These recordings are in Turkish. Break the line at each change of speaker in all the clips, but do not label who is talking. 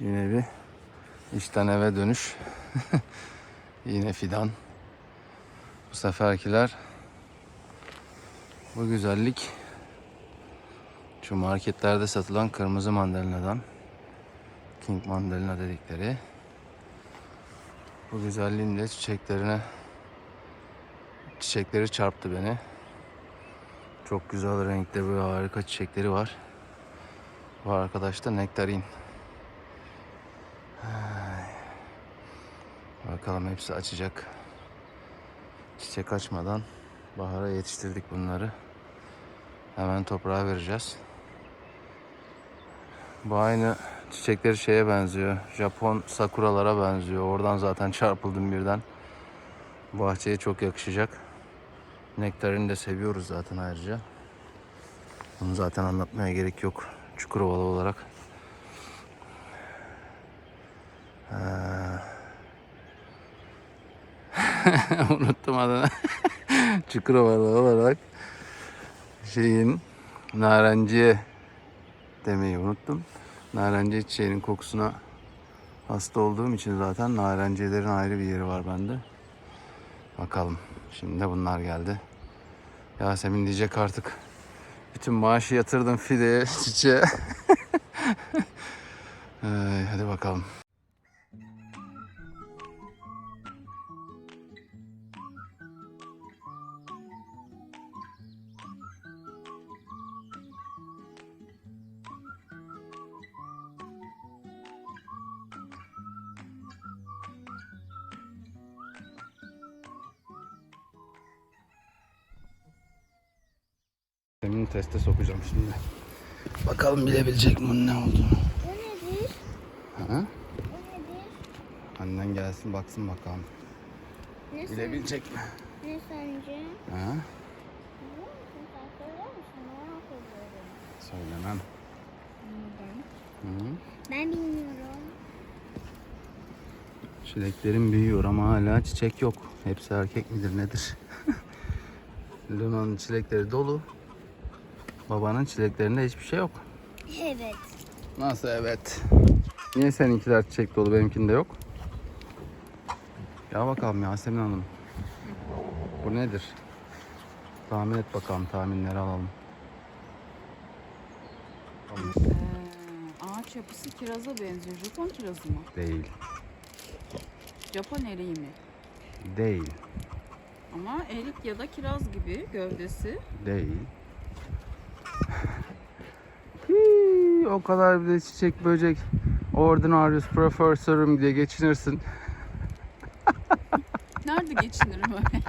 Yine bir işten eve dönüş. Yine fidan. Bu seferkiler bu güzellik şu marketlerde satılan kırmızı mandalinadan King mandalina dedikleri bu güzelliğin de çiçeklerine çiçekleri çarptı beni. Çok güzel renkte böyle harika çiçekleri var. Bu arkadaş da nektarin. Bakalım hepsi açacak. Çiçek açmadan bahara yetiştirdik bunları. Hemen toprağa vereceğiz. Bu aynı çiçekleri şeye benziyor. Japon sakuralara benziyor. Oradan zaten çarpıldım birden. Bahçeye çok yakışacak. Nektarini de seviyoruz zaten ayrıca. Bunu zaten anlatmaya gerek yok. Çukurovalı olarak. Ha. Unuttum adını. Çukurovalı olarak şeyin narenciye demeyi unuttum. Narenciye çiçeğinin kokusuna hasta olduğum için zaten narenciyelerin ayrı bir yeri var bende. Bakalım. Şimdi de bunlar geldi. Yasemin diyecek artık. Bütün maaşı yatırdım fideye, çiçeğe. Ay, hadi bakalım. Emin teste sokacağım şimdi. Bakalım bilebilecek mi bunun ne olduğunu.
Bu nedir?
Ha?
Bu nedir?
Annen gelsin baksın bakalım.
Ne,
Bilebilecek mi?
ne sence?
Ha? Söylemem.
Neden?
Hı?
Ben bilmiyorum.
Çileklerim büyüyor ama hala çiçek yok. Hepsi erkek midir nedir? Luna'nın çilekleri dolu. Babanın çileklerinde hiçbir şey yok.
Evet.
Nasıl evet? Niye seninkiler çiçek dolu benimkinde yok? Ya bakalım Yasemin Hanım. Bu nedir? Tahmin et bakalım tahminleri alalım.
Ee, ağaç yapısı kiraza benziyor. Japon kirazı mı?
Değil.
Japon eriği mi?
Değil.
Ama erik ya da kiraz gibi gövdesi.
Değil. Hii, o kadar bir de çiçek böcek. Ordinarius professor'ım diye geçinirsin.
Nerede geçinirim öyle?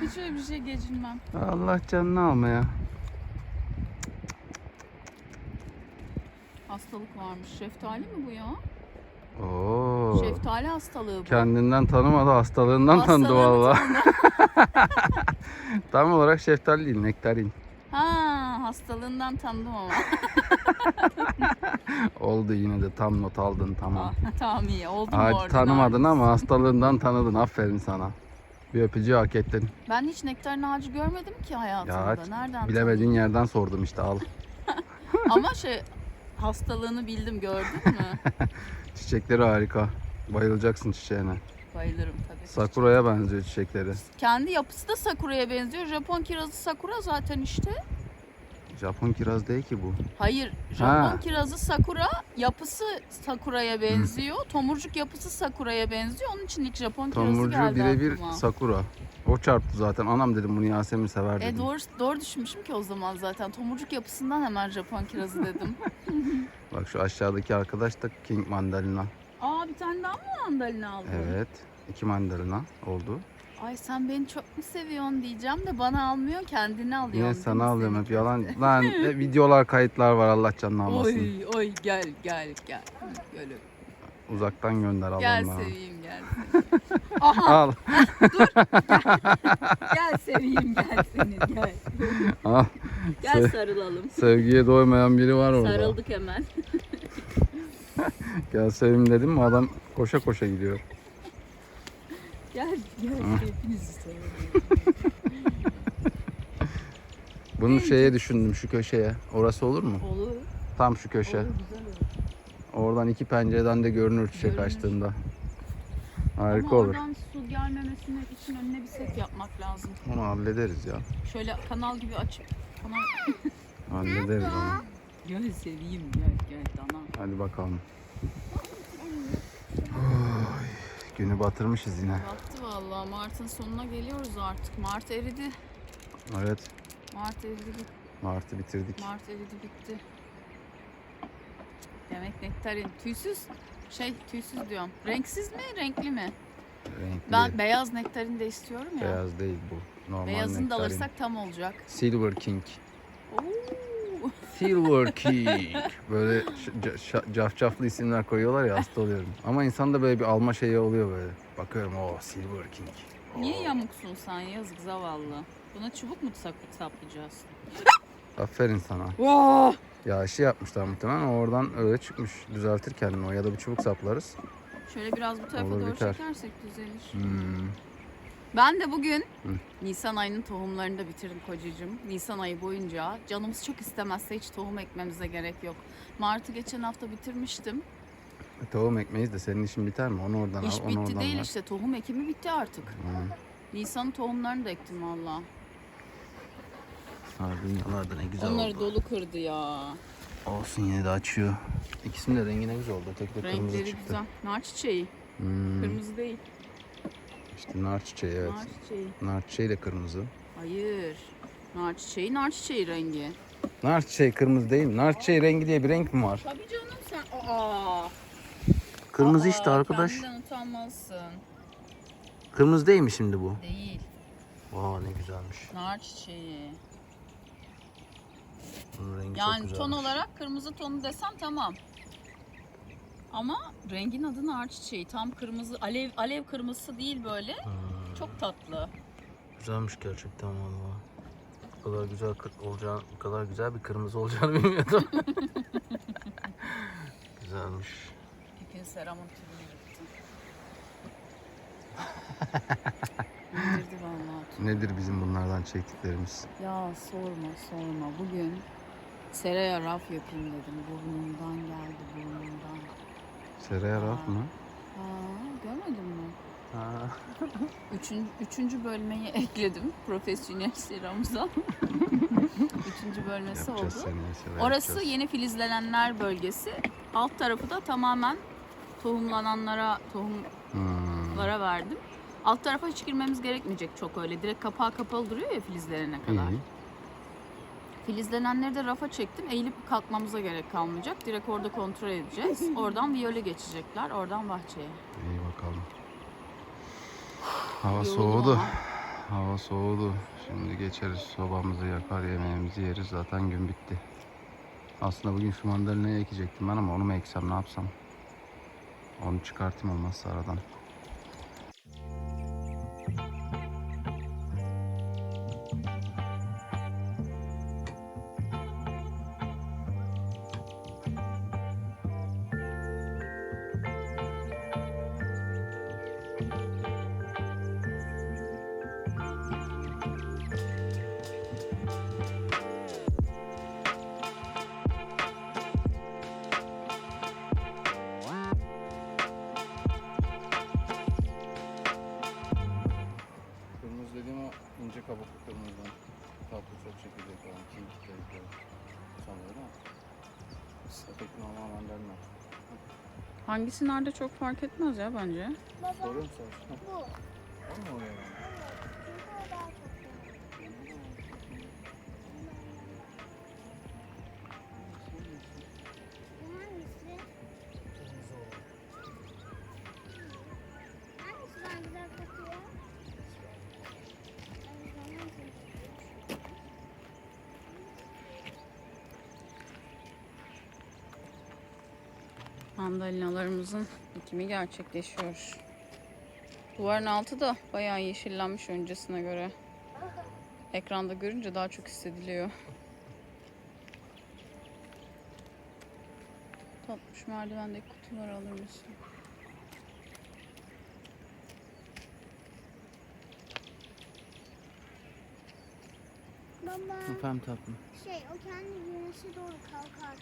Hiç öyle bir şey geçinmem.
Allah canını alma ya.
Hastalık varmış. Şeftali mi bu ya?
Oo.
Şeftali hastalığı bu.
Kendinden tanımadı hastalığından tanıdı
Hastalığını
valla. Tam olarak şeftali değil nektarin.
Ha, hastalığından tanıdım ama.
Oldu yine de tam not aldın tamam.
Ha, tamam iyi. Oldu mu oradan
tanımadın ama hastalığından tanıdın aferin sana. Bir öpücüğü hak ettin.
Ben hiç nektarin ağacı görmedim ki hayatımda.
Ya
Nereden
bilemediğin yerden sordum işte al.
tanıdın? Ama şey hastalığını bildim gördün mü?
Çiçekleri harika. Bayılacaksın çiçeğine.
Bayılırım tabii.
Sakura'ya benziyor çiçekleri.
Kendi yapısı da sakuraya benziyor. Japon kirazı sakura zaten işte.
Japon kiraz değil ki bu.
Hayır, Japon
Ha.
kirazı sakura, yapısı sakuraya benziyor. Tomurcuk yapısı sakuraya benziyor. Onun için ilk Japon kirazı
Tomurcuğu
geldi
birebir
aklıma.
Sakura. O çarptı zaten. Anam dedim bunu Yasemin sever dedim.
E doğru, doğru düşünmüşüm ki o zaman zaten. Tomurcuk yapısından hemen Japon kirazı dedim.
Bak şu aşağıdaki arkadaş da King Mandalina.
Aa bir tane daha mı mandalina aldın?
Evet. iki mandalina oldu.
Ay sen beni çok mu seviyorsun diyeceğim de bana almıyorsun kendini alıyorsun.
Yine
değil
sana alıyorum hep yalan. Lan videolar kayıtlar var Allah canını almasın.
Oy oy gel gel gel. Gel,
Uzaktan gönder
gel
Allah'ım.
seveyim gel. Aha
Al.
gel seveyim gel seni gel.
Al.
Gel sarılalım.
Sevgiye doymayan biri var orada.
Sarıldık hemen.
Gel sevim dedim mi adam koşa koşa gidiyor.
Gel gel hepinizi sarılalım.
Bunu şeye düşündüm şu köşeye. Orası olur mu?
Olur.
Tam şu köşe.
Olur güzel olur.
Oradan iki pencereden de görünür çiçek
Görünür.
açtığında. Harika
Ama
olur.
oradan su gelmemesini için önüne bir set yapmak lazım.
Onu hallederiz ya.
Şöyle kanal gibi açıp kanal
Hallederiz onu.
Gel seveyim gel gel dana.
Hadi bakalım. Günü batırmışız yine.
Battı vallahi Mart'ın sonuna geliyoruz artık. Mart eridi.
Evet.
Mart eridi bitti.
Mart'ı bitirdik.
Mart eridi bitti. Demek nektarin. Tüysüz şey tüysüz diyorum. Renksiz mi renkli mi?
Renkli.
Ben beyaz nektarin de istiyorum ya.
Beyaz değil bu. Normal
Beyazını da
nektarin.
alırsak tam olacak.
Silver King.
Oo.
Silver King. Böyle cafcaflı isimler koyuyorlar ya hasta oluyorum. Ama insanda böyle bir alma şeyi oluyor böyle. Bakıyorum o Silver King.
Niye yamuksun sen yazık zavallı. Buna çubuk mu sak- saplayacağız?
Aferin sana.
Vaa!
Ya işi yapmışlar muhtemelen oradan öyle çıkmış. Düzeltir kendini o ya da bir çubuk saplarız.
Şöyle biraz bu tarafa
Olur,
doğru
biter.
çekersek düzelir.
Hmm.
Ben de bugün
Hı.
Nisan ayının tohumlarını da bitirdim kocacığım. Nisan ayı boyunca canımız çok istemezse hiç tohum ekmemize gerek yok. Mart'ı geçen hafta bitirmiştim.
Tohum ekmeyiz de senin işin biter mi? Onu oradan
İş
al, onu
bitti
oradan
değil
ver.
işte tohum ekimi bitti artık. Nisan'ın tohumlarını da ektim valla.
Sardunyalar da ne güzel
Onları
oldu.
dolu kırdı ya.
Olsun yine de açıyor. İkisinin de rengi ne güzel oldu. Tek de kırmızı
Renkleri
çıktı.
güzel. Nar çiçeği.
Hmm.
Kırmızı değil.
İşte nar çiçeği evet.
Nar çiçeği.
Nar çiçeği de kırmızı.
Hayır. Nar çiçeği, nar çiçeği rengi.
Nar çiçeği kırmızı değil mi? Nar çiçeği rengi diye bir renk mi var?
Tabii canım sen. Aa.
Kırmızı
Aa,
işte arkadaş.
Kendinden utanmalısın.
Kırmızı değil mi şimdi bu?
Değil.
Aa ne güzelmiş.
Nar çiçeği.
Bunun rengi çok
Yani
güzelmiş.
ton olarak kırmızı tonu desem tamam. Ama rengin adı nar çiçeği. Tam kırmızı, alev alev kırmızısı değil böyle.
Hmm,
Çok tatlı.
güzelmiş gerçekten valla. Bu kadar güzel olacağını, bu kadar güzel bir kırmızı olacağını bilmiyordum. güzelmiş.
İpin seramın tüyünü yırttı. İndirdi vallahi.
Nedir bizim bunlardan çektiklerimiz?
Ya sorma sorma. Bugün seraya raf yapayım dedim. Burnumdan geldi burnumdan.
Seraya raf mı?
Ha, görmedin mi?
Ha.
Üçün, üçüncü bölmeyi ekledim profesyonel seramıza. üçüncü bölmesi
Yapacağız
oldu.
seneye seraya
Orası
yapacağız.
yeni filizlenenler bölgesi. Alt tarafı da tamamen tohumlananlara, tohumlara
Hmm.
verdim. Alt tarafa hiç girmemiz gerekmeyecek çok öyle. Direkt kapağı kapalı duruyor ya filizlerine kadar.
İyi.
Filizlenenleri de rafa çektim. Eğilip kalkmamıza gerek kalmayacak. Direkt orada kontrol edeceğiz. Oradan viyole geçecekler. Oradan bahçeye.
İyi bakalım. Hava
Yoruldum
soğudu.
ama.
Hava soğudu. Şimdi geçeriz sobamızı yakar yemeğimizi yeriz. Zaten gün bitti. Aslında bugün şu mandalinayı ekecektim ben ama onu mu eksem ne yapsam? Onu çıkartayım olmazsa aradan.
Hangisi nerede çok fark etmez ya bence.
Baba
Soruyorum sorsun.
bu.
Ama o
Mandalinalarımızın dikimi gerçekleşiyor. Duvarın altı da bayağı yeşillenmiş öncesine göre. Ekranda görünce daha çok hissediliyor. Tatlış merdivendeki kutuları alır mısın?
Baba
Efendim tatlım.
şey o kendi güneşe doğru kalkar.